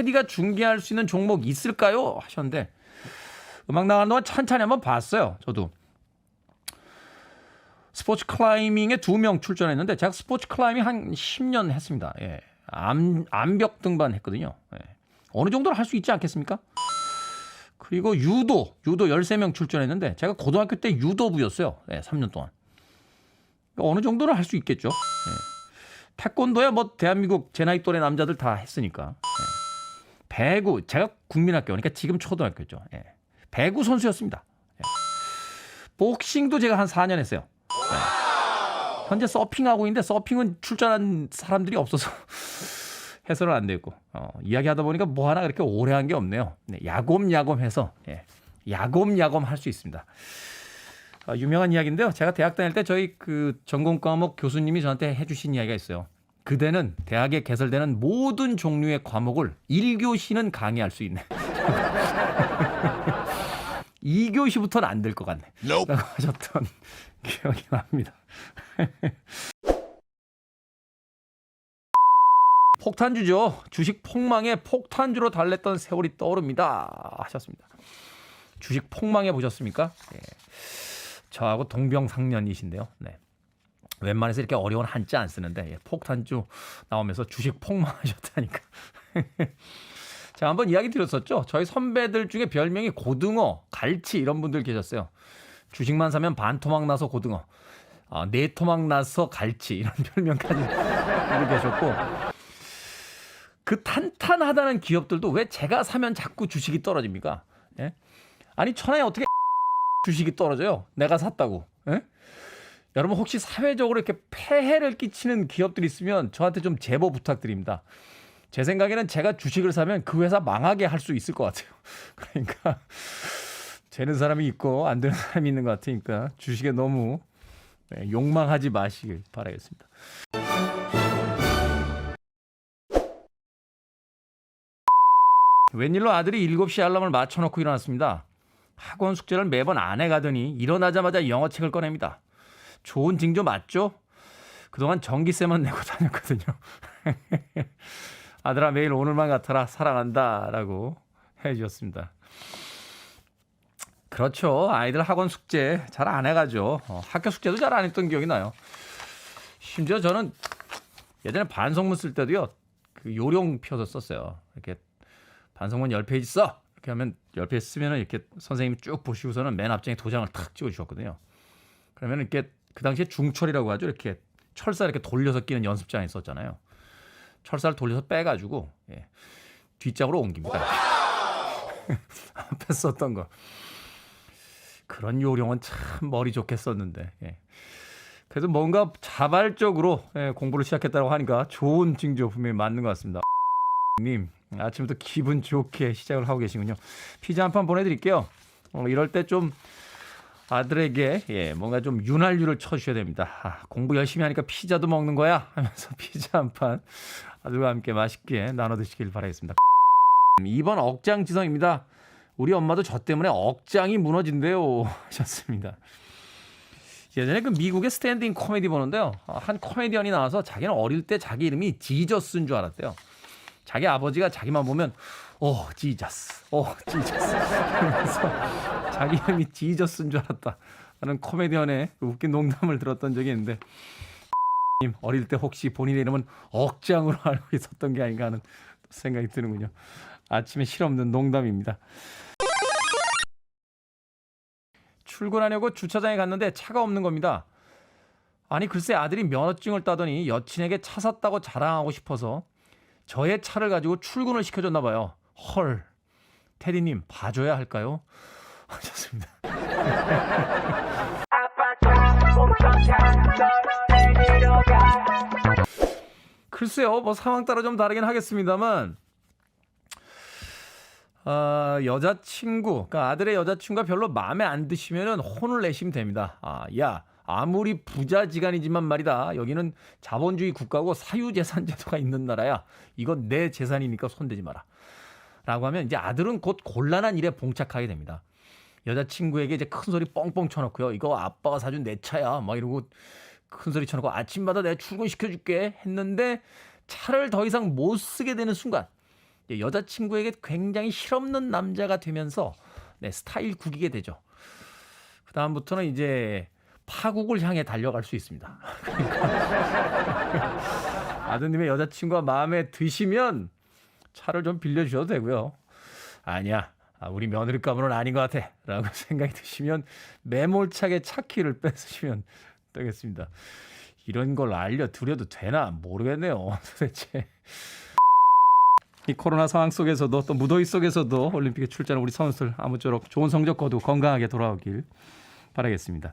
테디가 중계할 수 있는 종목 있을까요? 하셨는데 음악 나가는 동안 천천히 한번 봤어요. 저도. 스포츠 클라이밍에 두 명 출전했는데 제가 스포츠 클라이밍 한 10년 했습니다. 예. 암, 암벽 등반 했거든요. 예. 어느 정도는 할 수 있지 않겠습니까? 그리고 유도, 유도 13명 출전했는데 제가 고등학교 때 유도부였어요. 예, 3년 동안. 어느 정도는 할 수 있겠죠. 예. 태권도야 뭐 대한민국 제 나이 또래 남자들 다 했으니까. 예. 배구, 제가 국민학교, 그러니까 지금 초등학교죠. 예. 배구 선수였습니다. 예. 복싱도 제가 한 4년 했어요. 예. 현재 서핑하고 있는데 서핑은 출전한 사람들이 없어서 해서는 안 되고 어, 이야기하다 보니까 뭐 하나 그렇게 오래 한 게 없네요. 네, 야곰야곰 해서 예, 야곰야곰 할 수 있습니다. 어, 유명한 이야기인데요. 제가 대학 다닐 때 저희 그 전공 과목 교수님이 저한테 해주신 이야기가 있어요. 그대는 대학에 개설되는 모든 종류의 과목을 1교시는 강의할 수 있네. 2교시부터는 안 될 것 같네. 라고 하셨던 기억이 납니다. 폭탄주죠. 주식 폭망에 폭탄주로 달랬던 세월이 떠오릅니다. 하셨습니다. 주식 폭망해 보셨습니까? 예. 저하고 동병상련이신데요. 네. 웬만해서 이렇게 어려운 한자 안 쓰는데 예, 폭탄주 나오면서 주식 폭망하셨다니까. 자, 한번 이야기 드렸었죠. 저희 선배들 중에 별명이 고등어, 갈치 이런 분들 계셨어요. 주식만 사면 반 토막 나서 고등어, 아, 네 토막 나서 갈치 이런 별명까지 계셨고 그 탄탄하다는 기업들도 왜 제가 사면 자꾸 주식이 떨어집니까? 예? 아니 천하에 어떻게 주식이 떨어져요? 내가 샀다고. 예? 여러분 혹시 사회적으로 이렇게 폐해를 끼치는 기업들이 있으면 저한테 좀 제보 부탁드립니다. 제 생각에는 제가 주식을 사면 그 회사 망하게 할 수 있을 것 같아요. 그러니까 되는 사람이 있고 안 되는 사람이 있는 것 같으니까 주식에 너무 네, 욕망하지 마시길 바라겠습니다. 웬일로 아들이 7시 알람을 맞춰놓고 일어났습니다. 학원 숙제를 매번 안 해가더니 일어나자마자 영어책을 꺼냅니다. 좋은 징조 맞죠? 그동안 전기세만 내고 다녔거든요. 아들아 매일 오늘만 같아라 사랑한다 라고 해주셨습니다. 그렇죠. 아이들 학원 숙제 잘 안 해가죠. 어, 학교 숙제도 잘 안 했던 기억이 나요. 심지어 저는 예전에 반성문 쓸 때도요. 그 요령 펴서 썼어요. 이렇게 반성문 10페이지 써! 이렇게 하면 10페이지 쓰면은 이렇게 선생님이 쭉 보시고서는 맨 앞장에 도장을 탁 찍어 주셨거든요. 그러면 이렇게 그 당시에 중철이라고 하죠. 이렇게 철사 이렇게 돌려서 끼는 연습장에 있었잖아요. 철사를 돌려서 빼가지고 예, 뒷장으로 옮깁니다. 앞에 썼던 거. 그런 요령은 참 머리 좋게 썼는데. 예. 그래서 뭔가 자발적으로 예, 공부를 시작했다고 하니까 좋은 징조 분명히 맞는 것 같습니다. 님 아침부터 기분 좋게 시작을 하고 계시군요. 피자 한 판 보내드릴게요. 어, 이럴 때 좀 아들에게 예, 뭔가 좀 윤활유를 쳐주셔야 됩니다. 아, 공부 열심히 하니까 피자도 먹는 거야 하면서 피자 한 판 아들과 함께 맛있게 나눠 드시길 바라겠습니다. 2번 억장 지성입니다. 우리 엄마도 저 때문에 억장이 무너진대요 하셨습니다. 예전에 그 미국의 스탠딩 코미디 보는데요. 아, 한 코미디언이 나와서 자기는 어릴 때 자기 이름이 지저스인 줄 알았대요. 자기 아버지가 자기만 보면 오 지저스, 오 지저스 그래서 자기 이름이 지저스인 줄 알았다 하는 코미디언의 그 웃긴 농담을 들었던 적이 있는데 님 어릴 때 혹시 본인의 이름은 억장으로 알고 있었던 게 아닌가 하는 생각이 드는군요. 아침에 실없는 농담입니다. 출근하려고 주차장에 갔는데 차가 없는 겁니다. 아니 글쎄 아들이 면허증을 따더니 여친에게 차 샀다고 자랑하고 싶어서 저의 차를 가지고 출근을 시켜줬나 봐요. 헐. 테디님 봐줘야 할까요? 하셨습니다. 글쎄요, 뭐 상황 따라 좀 다르긴 하겠습니다만, 아, 여자친구, 그러니까 아들의 여자친구가 별로 마음에 안 드시면은 혼을 내시면 됩니다. 아, 야, 아무리 부자지간이지만 말이다. 여기는 자본주의 국가고 사유재산 제도가 있는 나라야. 이건 내 재산이니까 손대지 마라. 라고 하면 이제 아들은 곧 곤란한 일에 봉착하게 됩니다. 여자친구에게 이제 큰 소리 뻥뻥 쳐놓고요. 이거 아빠가 사준 내 차야. 막 이러고 큰 소리 쳐놓고 아침마다 내가 출근시켜줄게 했는데 차를 더 이상 못 쓰게 되는 순간 여자친구에게 굉장히 실없는 남자가 되면서 네, 스타일 구기게 되죠. 그 다음부터는 이제 파국을 향해 달려갈 수 있습니다. 그러니까 아드님의 여자친구가 마음에 드시면 차를 좀 빌려주셔도 되고요. 아니야. 아, 우리 며느리감은 아닌 것 같아. 라고 생각이 드시면 매몰차게 차 키를 뺏으시면 되겠습니다. 이런 걸 알려드려도 되나 모르겠네요. 도대체. 이 코로나 상황 속에서도 또 무더위 속에서도 올림픽에 출전한 우리 선수들 아무쪼록 좋은 성적 거두고 건강하게 돌아오길 바라겠습니다.